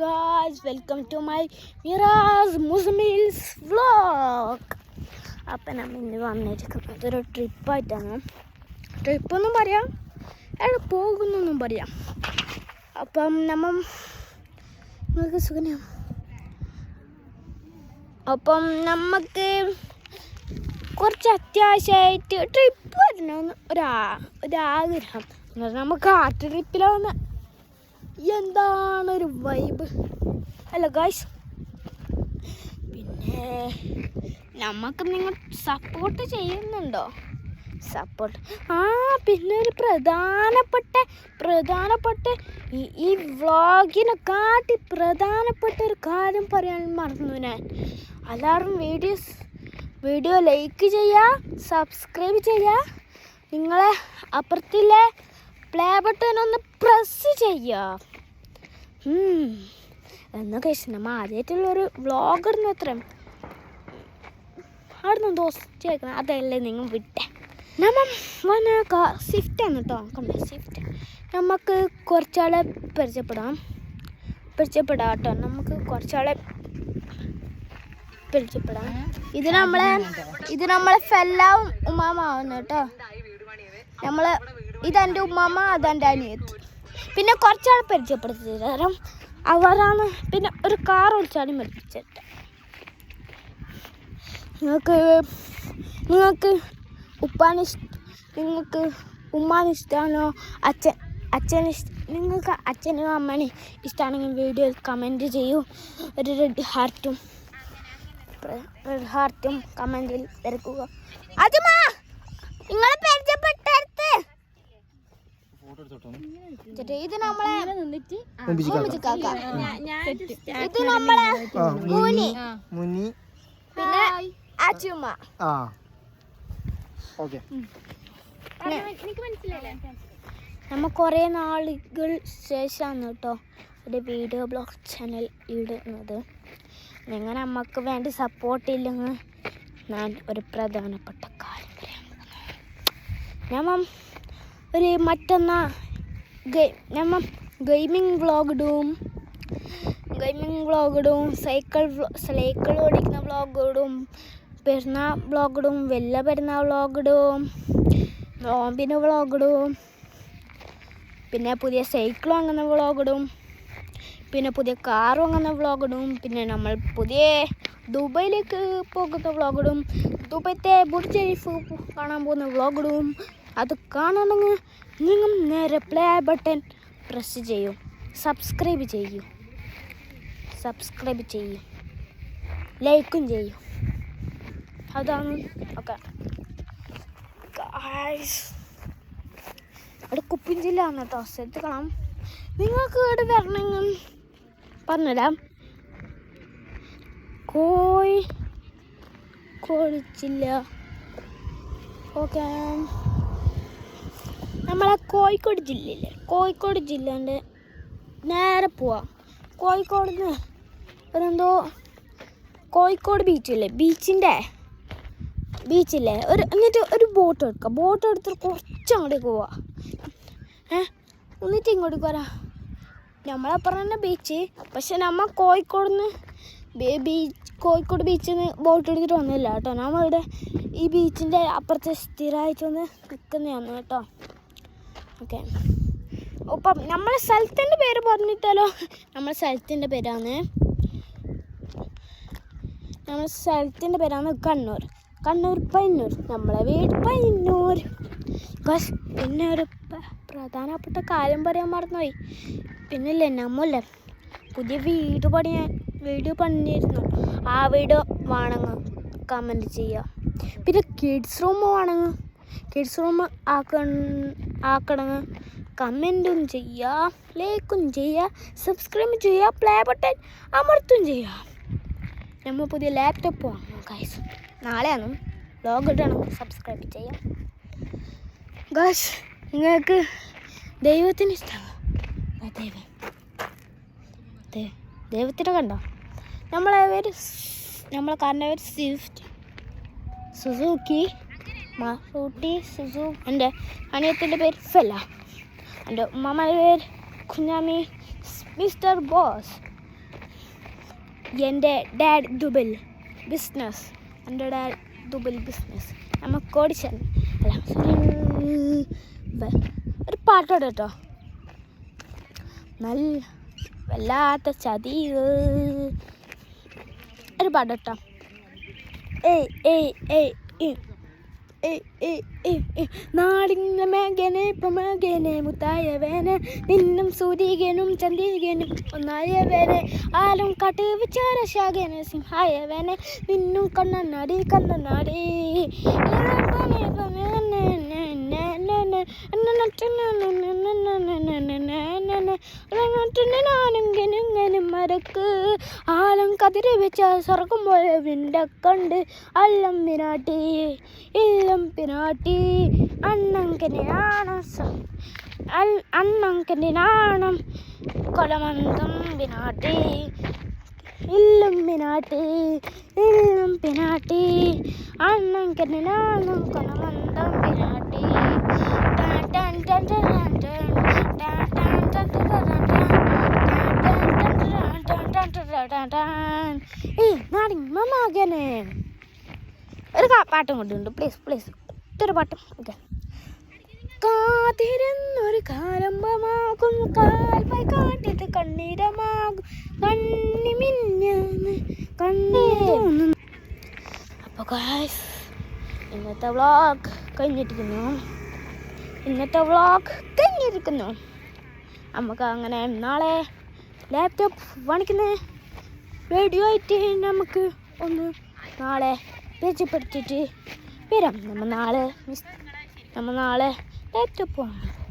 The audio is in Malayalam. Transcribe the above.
Guys welcome to my Miras മുസ്മിൽസ് vlog അപ്പം നമ്മൾ ഇന്ന് വന്നിരിക്കുന്നത് ഒരു ട്രിപ്പായിട്ടാണ് ട്രിപ്പൊന്നും പറയാം എവിടെ പോകുന്നൊന്നും പറയാം. അപ്പം നമ്മൾ നിങ്ങൾക്ക് സുഖനാ അപ്പം നമുക്ക് കുറച്ച് അത്യാവശ്യമായിട്ട് ട്രിപ്പ് വരണമെന്ന് ഒരാ ഒരാഗ്രഹം. എന്നുവെച്ചാൽ നമുക്ക് ആ ട്രിപ്പിലാവുന്ന എന്താണ് ഒരു വൈബ് അല്ല ഗായ്സ് പിന്നെ നമുക്ക് നിങ്ങൾ സപ്പോർട്ട് ചെയ്യുന്നുണ്ടോ? സപ്പോർട്ട് ആ പിന്നെ ഒരു പ്രധാനപ്പെട്ട പ്രധാനപ്പെട്ട ഈ വ്ളോഗിനെക്കാട്ടി പ്രധാനപ്പെട്ട ഒരു കാര്യം പറയാൻ മറന്നു ഞാൻ. എല്ലാവരും വീഡിയോസ് വീഡിയോ ലൈക്ക് ചെയ്യുക സബ്സ്ക്രൈബ് ചെയ്യുക നിങ്ങളെ അപ്പുറത്തിലെ പ്ലേ ബട്ടൺ ഒന്ന് പ്രസ് ചെയ്യുക ഉം. എന്നാ കഴിച്ചു നമ്മ ആദ്യമായിട്ടുള്ളൊരു വ്ളോഗറിന് അത്രയും അവിടുന്ന് ദോസ്ത് ചേക്കണം അതല്ലേ നിങ്ങൾ വിട്ടേ. നമ്മ വന്ന സ്വിഫ്റ്റ് ആണ് കേട്ടോ കണ്ടോ സ്വിഫ്റ്റ് നമുക്ക് കുറച്ചാളെ പരിചയപ്പെടാം. പരിചയപ്പെടാം കേട്ടോ നമുക്ക് കുറച്ചാളെ പരിചയപ്പെടാം. ഇത് നമ്മളെ ഇത് നമ്മളെ ഫെല്ലാവും ഉമാമാവുന്നു കേട്ടോ നമ്മൾ ഇതെന്റെ ഉമ്മമ്മ അതെന്റെ അനിയത്തി. പിന്നെ കുറച്ചാൾ പരിചയപ്പെടുത്തി തരാം അവരാണ് പിന്നെ ഒരു കാർ വിളിച്ചാലും പഠിപ്പിച്ചിട്ട് നിങ്ങൾക്ക് നിങ്ങൾക്ക് ഉപ്പാന് നിങ്ങൾക്ക് ഉമ്മാന് ഇഷ്ടമാണോ അച്ഛൻ അച്ഛന് നിങ്ങൾക്ക് അച്ഛനും അമ്മനെ ഇഷ്ടമാണെങ്കിൽ വീഡിയോ കമന്റ് ചെയ്യൂ. ഒരു റെഡ് ഹാർട്ടും റെഡ് ഹാർട്ടും കമന്റിൽ തിരക്കുക അതുമാ നിങ്ങളെ ഇത് നമ്മളെ. ഇത് നമ്മളെ മുനി. മുനി. പിന്നെ അച്ചുമ്മ. ആ. ഓക്കെ. നമ്മ കുറേ നാളുകൾ ശേഷമാണ് കേട്ടോ ഒരു വീഡിയോ ബ്ലോഗ് ചാനൽ ഇടുന്നത്. നിങ്ങൾ നമ്മക്ക് വേണ്ടി സപ്പോർട്ട് ഇല്ലെങ്കിൽ ഞാൻ ഒരു പ്രധാനപ്പെട്ട കാര്യം പറയാൻ പോകുന്നു. നമ്മ ഒരു മറ്റന്നാ നമ്മ ഗെയിമിംഗ് വ്ളോഗ് ഇടും ഗെയിമിംഗ് വ്ളോഗ് ഇടും സൈക്കിൾ സൈക്കിൾ ഓടിക്കുന്ന വ്ളോഗ് ഇടും പെരുന്നാൾ വ്ളോഗ് ഇടും വലിയ പെരുന്നാൾ വ്ളോഗ് ഇടും നോമ്പിന് വ്ളോഗ് ഇടും പിന്നെ പുതിയ സൈക്കിൾ വാങ്ങുന്ന വ്ളോഗ് ഇടും പിന്നെ പുതിയ കാർ വാങ്ങുന്ന വ്ളോഗ് ഇടും പിന്നെ നമ്മൾ പുതിയ ദുബൈയിലേക്ക് പോകുന്ന വ്ളോഗ് ഇടും ദുബൈത്തെ ബുർജ് ഷെരീഫ് കാണാൻ പോകുന്ന വ്ളോഗ് ഇടും അത് കാണണമെങ്കിൽ നിങ്ങൾ നേരെ പ്ലേ ബട്ടൺ പ്രസ് ചെയ്യൂ. സബ്സ്ക്രൈബ് ചെയ്യൂ. സബ്സ്ക്രൈബ് ചെയ്യൂ. ലൈക്കും ചെയ്യൂ. അതാണ് ഓക്കെ അവിടെ കുപ്പിൻ ജില്ലാണ് കേട്ടോ. ശ്രദ്ധിക്കണം. നിങ്ങൾക്ക് ഇവിടെ വരണമെങ്കിൽ പറഞ്ഞുതരാം. കോഴി കോഴിച്ചില്ല. ഓക്കെ നമ്മളെ കോഴിക്കോട് ജില്ലയിലെ. കോഴിക്കോട് ജില്ലേന്റെ നേരെ പോവാം. കോഴിക്കോട് നിന്ന് ഒരെന്തോ കോഴിക്കോട് ബീച്ചില്ലേ? ബീച്ചിന്റെ ബീച്ചില്ലേ? ഒരു എന്നിട്ട് ഒരു ബോട്ട് എടുക്കുക ബോട്ട് എടുത്തിട്ട് കുറച്ച് അങ്ങോട്ടേക്ക് പോവാ. ഏ? എന്നിട്ട് ഇങ്ങോട്ടേക്ക് വരാം. നമ്മളപ്പുറം തന്നെ ബീച്ച്. പക്ഷെ നമ്മൾ കോഴിക്കോട് നിന്ന് ബീച്ച് കോഴിക്കോട് ബീച്ചിൽ നിന്ന് ബോട്ട് എടുത്തിട്ട് വന്നില്ല കേട്ടോ. നമ്മൾ ഇവിടെ ഈ ബീച്ചിന്റെ അപ്പുറത്ത് സ്ഥിരമായിട്ട് വന്ന് നിൽക്കുന്നതാണ് കേട്ടോ. ഓക്കെ. ഒപ്പം നമ്മളെ സ്ഥലത്തിന്റെ പേര് പറഞ്ഞിട്ടാലോ നമ്മളെ സ്ഥലത്തിന്റെ പേരാണ്. നമ്മളെ സ്ഥലത്തിന്റെ പേരാണ് കണ്ണൂർ. കണ്ണൂർ പയ്യന്നൂർ. നമ്മളെ വീട് പയ്യന്നൂർ. ബസ് പിന്നെ ഒരു പ്രധാനപ്പെട്ട കാര്യം പറയാൻ മറന്നുപോയി. പിന്നില്ലേ നമ്മല്ലേ പുതിയ വീട് പണിയാൻ വീട് പണിഞ്ഞിരുന്നു. ആ വീട് വേണമെങ്കിൽ കമന്റ് ചെയ്യുക. പിന്നെ കിഡ്സ് റൂം വേണമെങ്കിൽ കിഡ്സ് റൂം ആക്ക ആക്കണമെങ്കിൽ കമന്റും ചെയ്യുക ലൈക്കും ചെയ്യുക സബ്സ്ക്രൈബ് ചെയ്യുക പ്ലേ ബട്ടൺ അമർത്തും ചെയ്യുക നമ്മൾ പുതിയ ലാപ്ടോപ്പ് വാങ്ങണം ഗൈസ് നാളെയാണ് ലോഗ് ഇടണം സബ്സ്ക്രൈബ് ചെയ്യാം. ഗൈസ് നിങ്ങൾക്ക് ദൈവത്തിന് ഇഷ്ടമാണ് ദൈവം ദൈവത്തിനെ കണ്ടോ? നമ്മളെ പേര് നമ്മളെ കാരണവർ സ്വിഫ്റ്റ് സുസൂക്കി മാറൂട്ടി സുസു എന്റെ അനിയത്തിന്റെ പേര് ഫെല. എന്റെ ഉമ്മമ്മയുടെ പേര് കുഞ്ഞാമി മിസ്റ്റർ ബോസ്. എന്റെ ഡാഡ് ദുബിൽ ബിസിനസ്. എന്റെ ഡാഡ് ദുബിൽ ബിസിനസ്. നമുക്ക് ഓടിച്ചാൽ അല്ല ഒരു പാട്ടോടെ കേട്ടോ. നല്ല വല്ലാത്ത ചതി ഒരു പാട്ട് ഏയ് ഏയ് ഏയ് നാടിന്റെ മേഘനെ പ്രമേഘനെ മുത്തായവേനെ നിന്നും സൂര്യകനും ചന്ദ്രികനും ഒന്നായവേനെ ആലും കാട്ട് വിചാര ശാഖനെ സിംഹായവേനെ നിന്നും കണ്ണനാടി കണ്ണനാടി കതിര് വെച്ച സ്വർഗം പോലെ വിണ്ടക്കണ്ട് അല്ലം പിനാട്ടി ഇല്ലം പിനാട്ടി അണ്ണങ്കനെയാണ് അണ്ണങ്കനാണം കൊലമന്തം പിനാട്ടി ഇല്ലും പിനാട്ടി ഇല്ലും പിനാട്ടി അണ്ണങ്കനാണം കൊലമന്തം പിനാട്ടി ടാൻ ടാ ടാ ടാ ടാ ടാ ടാ ടാ ടാൻ ഏയ് നാടിങ്ങ മകനെ ഒരു പാട്ടും കൊണ്ടുണ്ട് പ്ലീസ് പ്ലീസ് ഒറ്റൊരു പാട്ടും. ഓക്കെ. കാത്തിരുന്നൊരു കാലമ്പമാകും കാൽപ്പായി കാട്ടിട്ട് കണ്ണീരമാകും. കണ്ണി മിന്നു. കണ്ണീരൊന്നും അപ്പോൾ ഗായ്സ് ഇന്നത്തെ വ്ളോഗ് കഴിഞ്ഞിരിക്കുന്നു. ഇന്നത്തെ വ്ളോഗ് കഴിഞ്ഞിരിക്കുന്നു. നമുക്ക് അങ്ങനെ നാളെ ലാപ്ടോപ്പ് വാങ്ങിക്കുന്ന റേഡിയോ ആയിട്ട് നമുക്ക് ഒന്ന് നാളെ പരിചയപ്പെടുത്തിയിട്ട് വരാം. നമ്മൾ നാളെ മിസ് നമ്മൾ നാളെ ലാപ്ടോപ്പ് വാങ്ങണം